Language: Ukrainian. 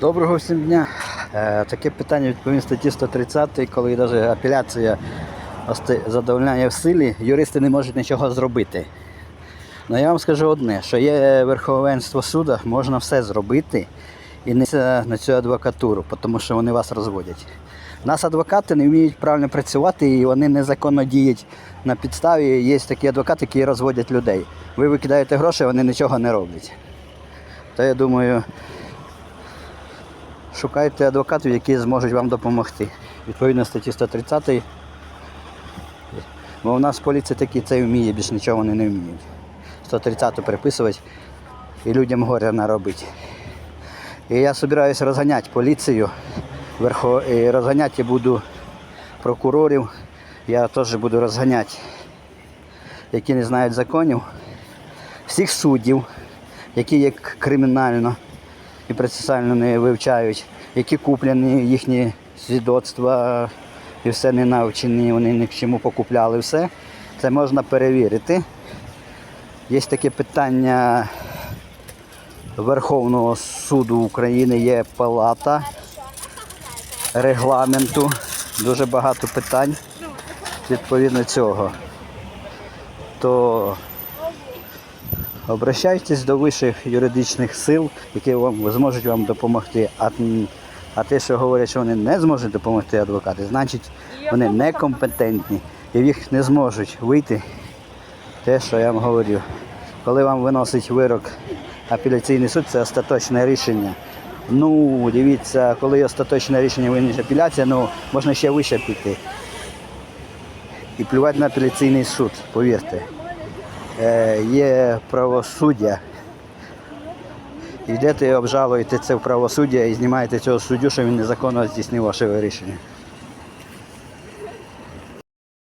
Доброго всім дня. Е, таке питання відповім статті 130, коли навіть апеляція задовольняє в силі, юристи не можуть нічого зробити. Ну я вам скажу одне, що є верховенство суду, можна все зробити і не на цю адвокатуру, тому що вони вас розводять. Нас адвокати не вміють правильно працювати і вони незаконно діють на підставі. Є такі адвокати, які розводять людей. Ви викидаєте гроші, вони нічого не роблять. То я думаю, Шукайте адвокатів, які зможуть вам допомогти. Відповідно статті 130. Бо в нас поліція такі це вміє, більш нічого вони не вміють. 130 переписувати і людям горя наробити. І я збираюся розганяти поліцію. І розганяти я буду прокурорів. Я теж буду розганяти, які не знають законів, всіх суддів, які є кримінально і процесуально не вивчають, які куплені їхні свідоцтва і все не навчені, вони ні к чому покупляли все. Це можна перевірити. Є таке питання Верховного суду України, є палата регламенту, дуже багато питань відповідно цього. То Обращайтесь до вищих юридичних сил, які вам зможуть вам допомогти. А, а те, що говорять, що вони не зможуть допомогти адвокати, значить вони некомпетентні і в їх не зможуть вийти те, що я вам говорю. Коли вам виносить вирок апеляційний суд, це остаточне рішення. Ну, дивіться, коли остаточне рішення винесе апеляція, ну можна ще вище піти. І плювати на апеляційний суд, повірте є правосуддя. Йдете і обжалуєте це в правосуддя і знімаєте цього суддю, що він незаконно здійснив ваше рішення.